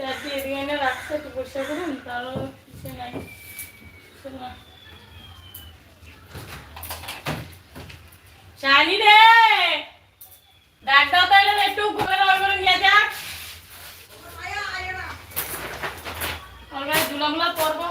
চারটি এদিকে এনে রাখছে একটু পরিষ্কার করুন তারও কিছু নাই। কিছু না শাইনি রে! ডাক দাও তাইলে একটু ঘুমের নিয়ে যাক ওর গায়ে দুলামুলা পরবো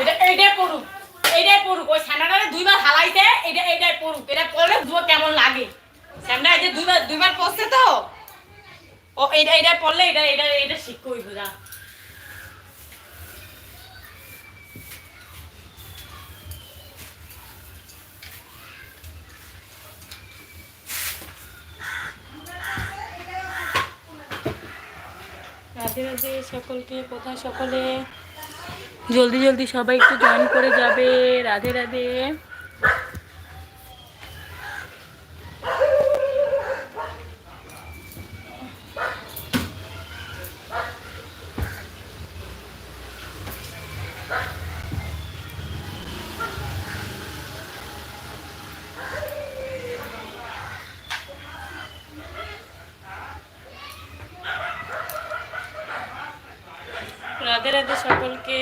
এটা এইটাই পড়ুক এইটাই পড়ুক ওই স্যান্ডাটারে দুইবার হালাইতে এটা এইটাই পড়ুক এটা পড়লে বুঝব কেমন লাগে স্যান্ডা এই যে দুইবার দুইবার পড়ছে তো ও, এইটা এইটা পড়লে এটা এটা এটা শিখতে হইব, যা। রাধে রাধে সকলকে, কোথায় সকলে? জলদি জলদি সবাই একটু জয়েন করে যাবে। রাধে রাধে। রাধে সকলকে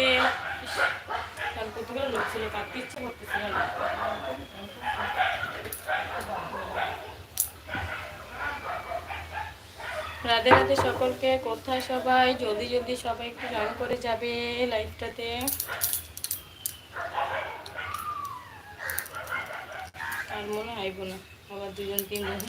রাধে রাধে সকলকে, কোথায় সবাই? জলদি জলদি সবাই একটু জয়েন করে যাবে লাইভটাতে আর মনে আইব না, আবার দুজন, তিনজন।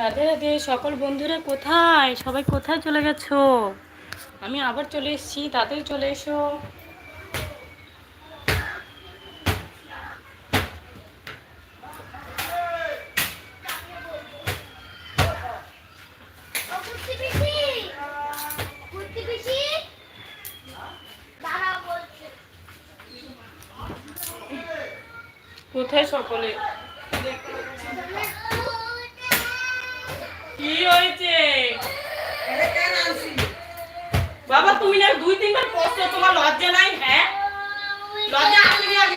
রাধে রাধে, সকল বন্ধুরা কোথায়? সবাই কোথায় চলে গেছো? আমি আবার চলে এসেছি, তাড়াতাড়ি চলে এসো। কোথায় সকলে? কি হয়েছে? বাবা, তুমি না দুই তিনবার পড়ছো, তোমার লজ্জা নাই হ্যাঁ? লজ্জা আসেনি আগে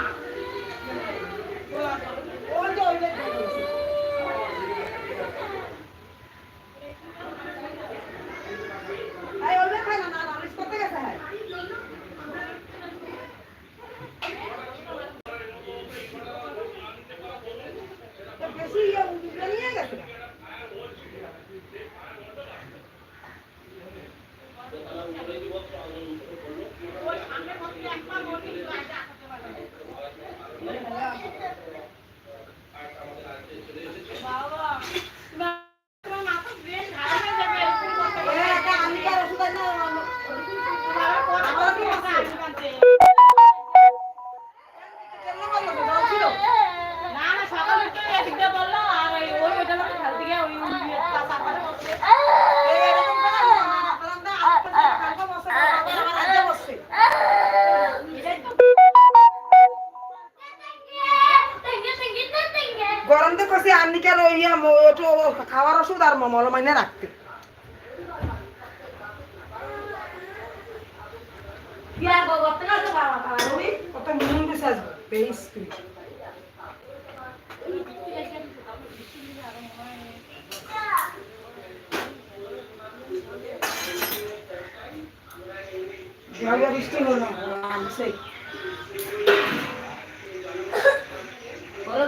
বেশ তুই। ঝড় বৃষ্টি হলো সেই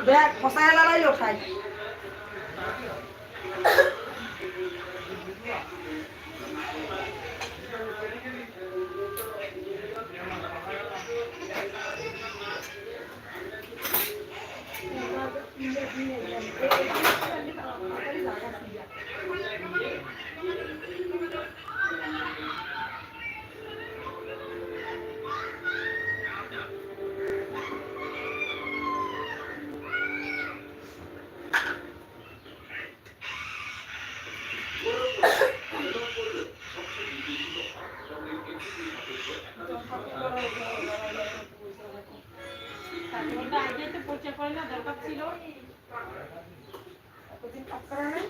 ব্যাগ ফসায় লাগাইলো খাই। করে না দরকার ছিল। কতদিন কাজ করা নেই?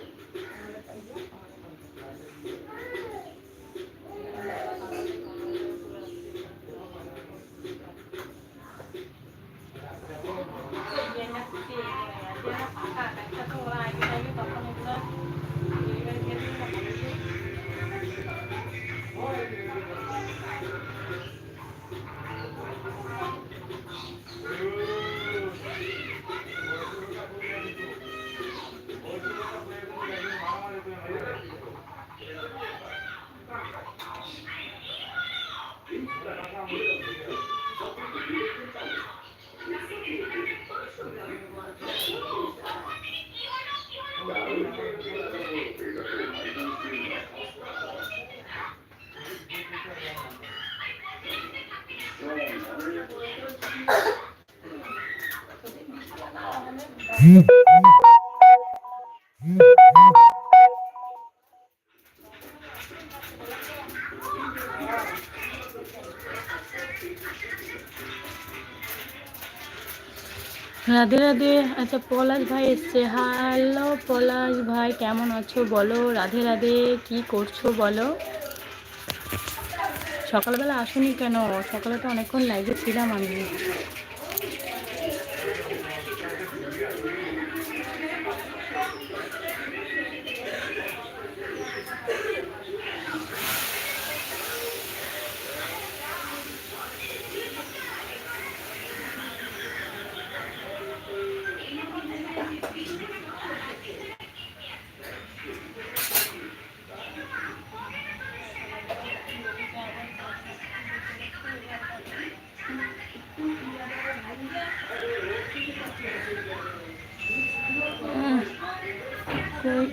রাধে রাধে। আচ্ছা পলাশ ভাই এসছে। হ্যালো পলাশ ভাই, কেমন আছো? বলো, রাধে রাধে, কি করছ বলো? সকালবেলা আসুনি কেন? সকালে তো অনেকক্ষণ লাইভে ছিলাম আমি কই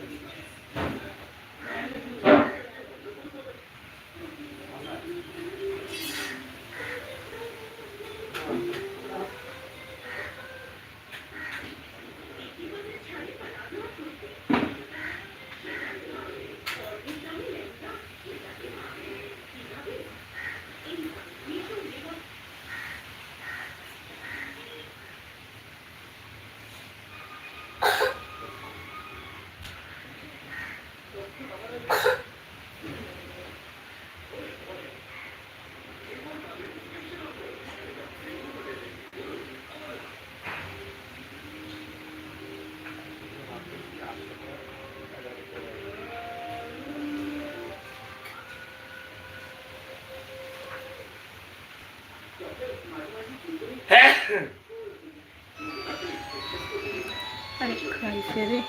আরে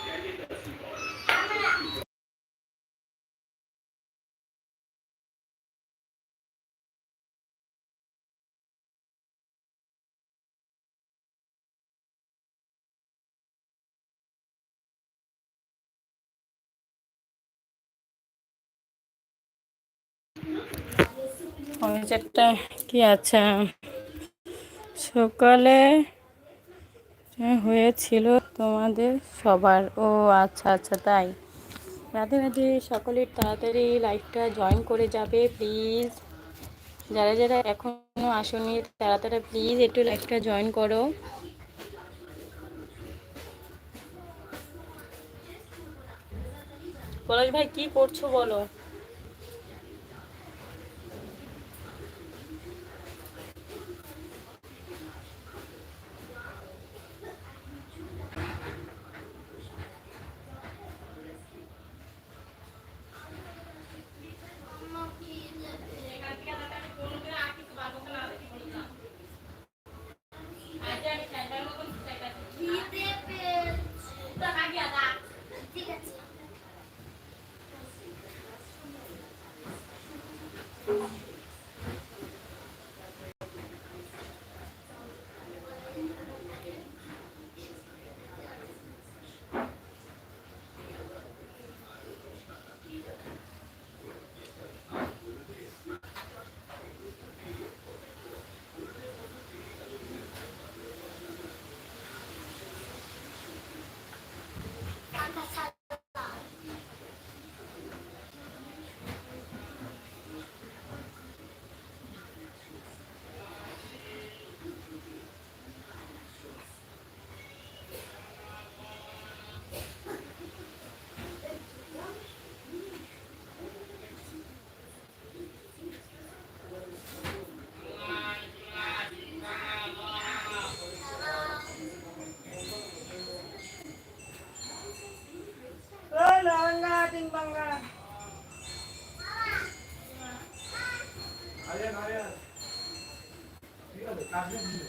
একটা কি আছে? সকালে হয়েছিল তোমাদের সবার। ও আচ্ছা আচ্ছা তাই। রাধে রাধে, সকলের তাড়াতাড়ি লাইভটা জয়েন করে যাবে, প্লিজ। যারা যারা এখনও আসনি তারা প্লিজ একটু লাইভটা জয়েন করো। পলাশ ভাই, কি করছ বলো?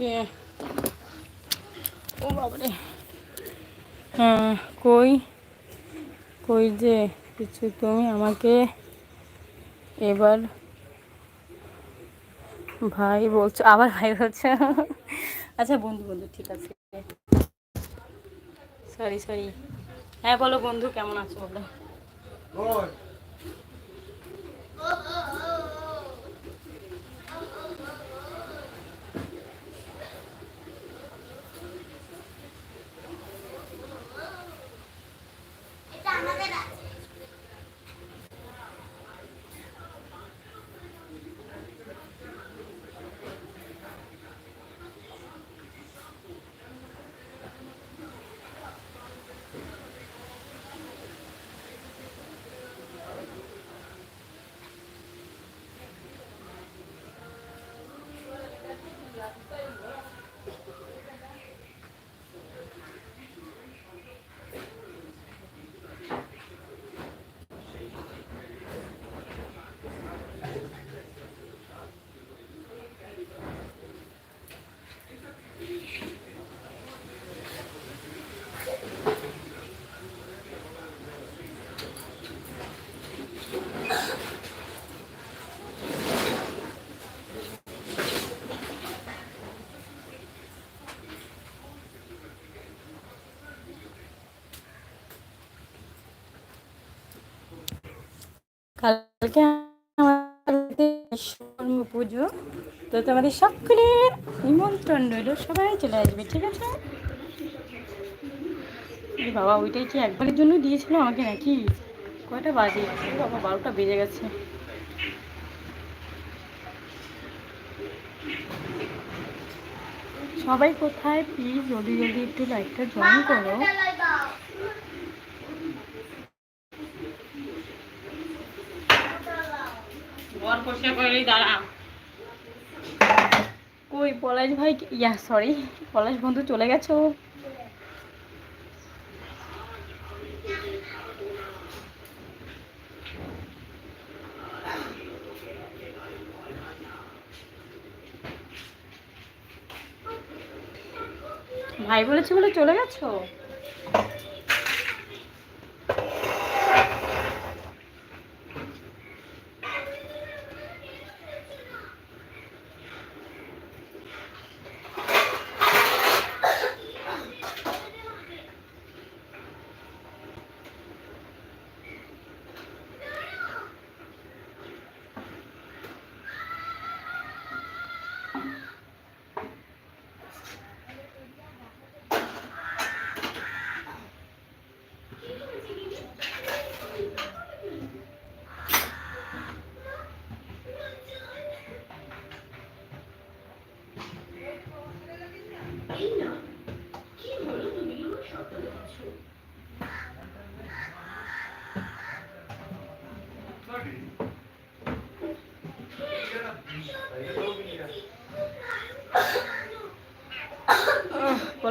ও হ্যাঁ কই? কই যে? কিছু তুমি আমাকে এবার ভাই বলছো, আবার ভাই বলছো? আচ্ছা বন্ধু বন্ধু, ঠিক আছে। সরি সরি হ্যাঁ বলো বন্ধু, কেমন আছো বলো? কালকে পুজো। তো তোমাদের সকলের নিমন্ত্রণ রইল, সবাই চলে আসবে, ঠিক আছে? বাবা, ওইটাই কি একবারের জন্য দিয়েছিল আমাকে নাকি? কয়টা বাজে? বাবা, বারোটা বেজে গেছে। সবাই কোথায়? প্লিজ জলদি জলদি একটু লাইকটা জয়েন করো ঘর পরিষ্কার করলেই দাঁড়া। কই, পলাশ ভাই ইয়া সরি পলাশ বন্ধু চলে গেছো ভাই বলেছে বলে চলে গেছো?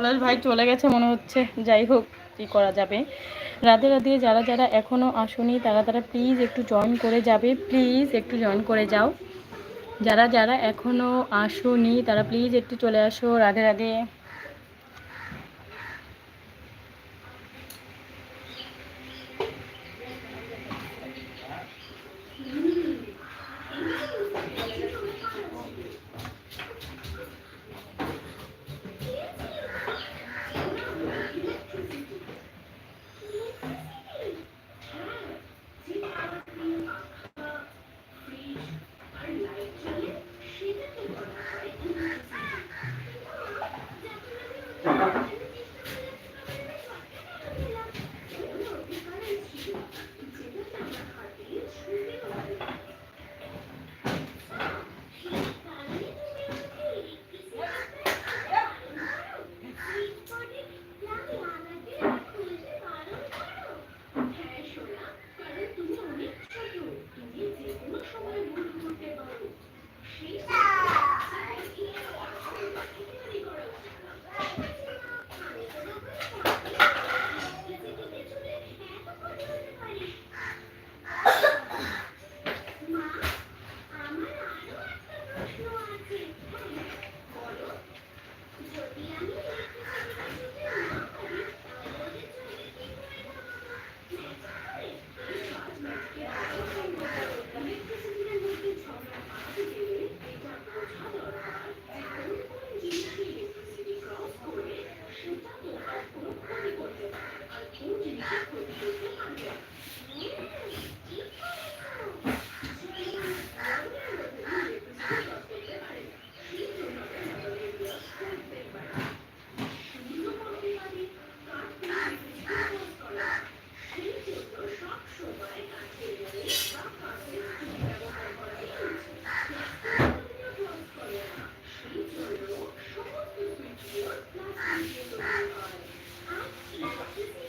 পলাশ ভাই চলে গেছে, মনে হচ্ছে। যাই হোক, কী করা যাবে? রাধে রাধে, যারা যারা এখনও আসুনি, তারা তারা প্লিজ একটু জয়েন করে যাবে। প্লিজ একটু জয়েন করে যাও। যারা যারা এখনও আসুনি, তারা প্লিজ একটু চলে আসো। রাধে রাধে। Thank you.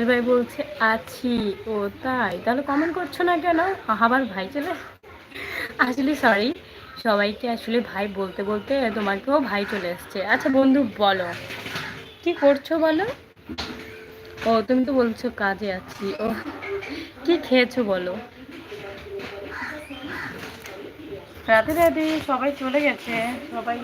পলাশ ভাই বলছে আছি। ও তাই। তাহলে কমেন্ট করছ না কেন? আবার ভাই চলে আসলে সরি সবাইকে আসলে ভাই বলতে বলতে তোমাকেও ভাই চলে এসছে। আচ্ছা বন্ধু বলো। কি করছ বলো? ও তুমি তো বলছো কাজে আছি। ও কি খেয়েছো বলো? রাতে রাতে সবাই চলে গেছে সবাই।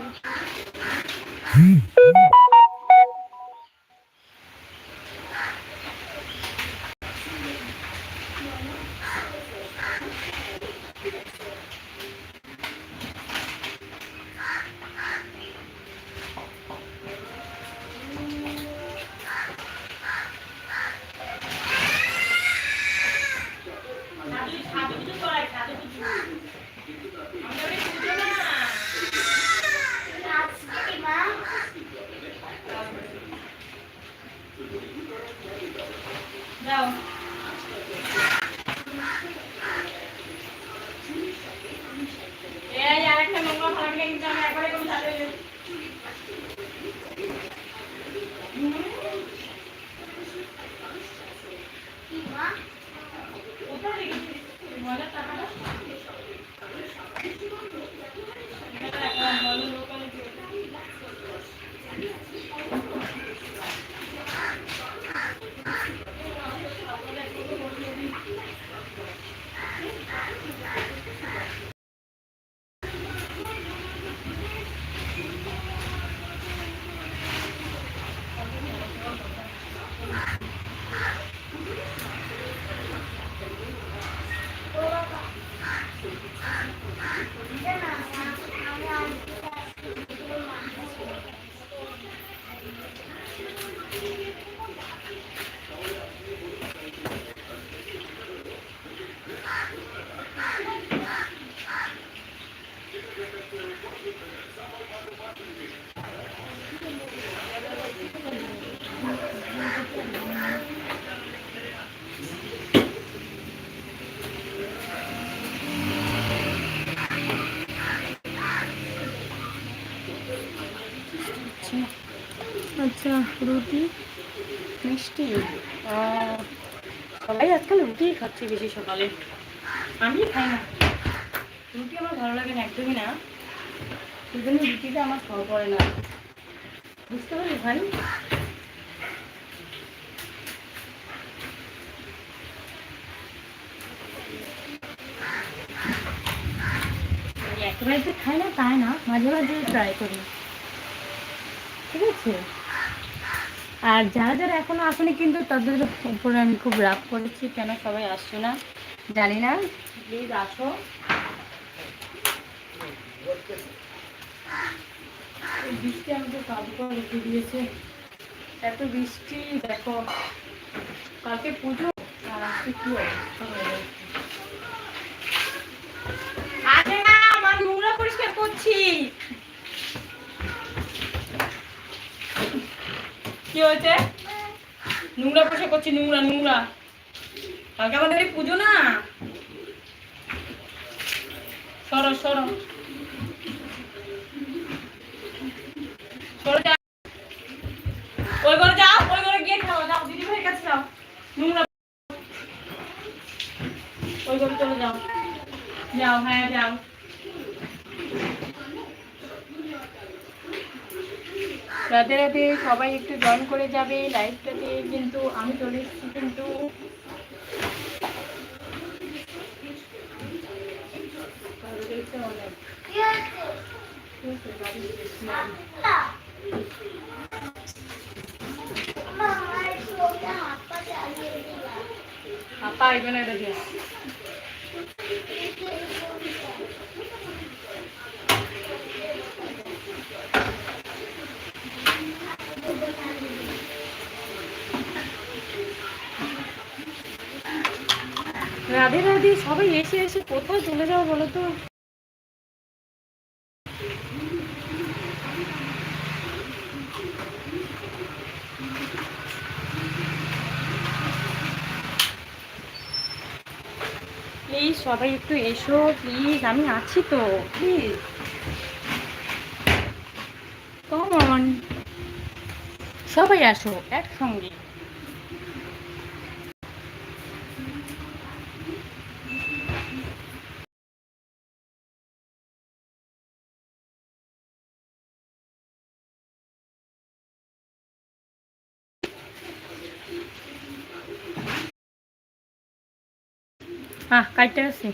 খাচ্ছে বেশি সকালে। আমি খাই না। রুটি আমার ভালো লাগে না, একদমই না। সেই জন্য রুটিটা আমার খাওয়া পড়ে না। বুঝতে পারলি ভাই? একেবারে খাই না, তাই না। মাঝে মাঝে ট্রাই করি। ঠিক আছে? আর যারা যারা এখনও আসেনি কিন্তু তাদের উপরে আমি খুব রাগ করেছি। কেন সবাই আসছো না? জানি না। প্লিজ আসো। বৃষ্টি আমাকে কাজ করে রেখে দিয়েছে। এত বৃষ্টি, দেখো। কালকে পুজো। আর আজকে কি অবস্থা হয়ে। না, আমার নোংরা পরিষ্কার করছি। কি হয়েছে? নোংরা পরিষ্কার করছি নোংরা নোংরা। কালকে আমাদের পুজো না? সরো সরো। ওই ঘরে যাও, ওই ঘরে গিয়ে খাও যাও দিদি ভাইয়ের নোংরা ওই ঘরে চলে যাও। যাও হ্যাঁ যাও। রাতে রাতে সবাই একটু জয়েন করে যাবে লাইভটাতে কিন্তু আমি চলে এসেছি কিন্তু আপা এখানে দেখে রাধে রাধে, সবাই এসে এসে কোথায় চলে যাও বলো তো? প্লিজ সবাই একটু এসো প্লিজ আমি আছি তো প্লিজ কমন সবাই আসো, একসঙ্গে। হ্যাঁ কাটতে আছে।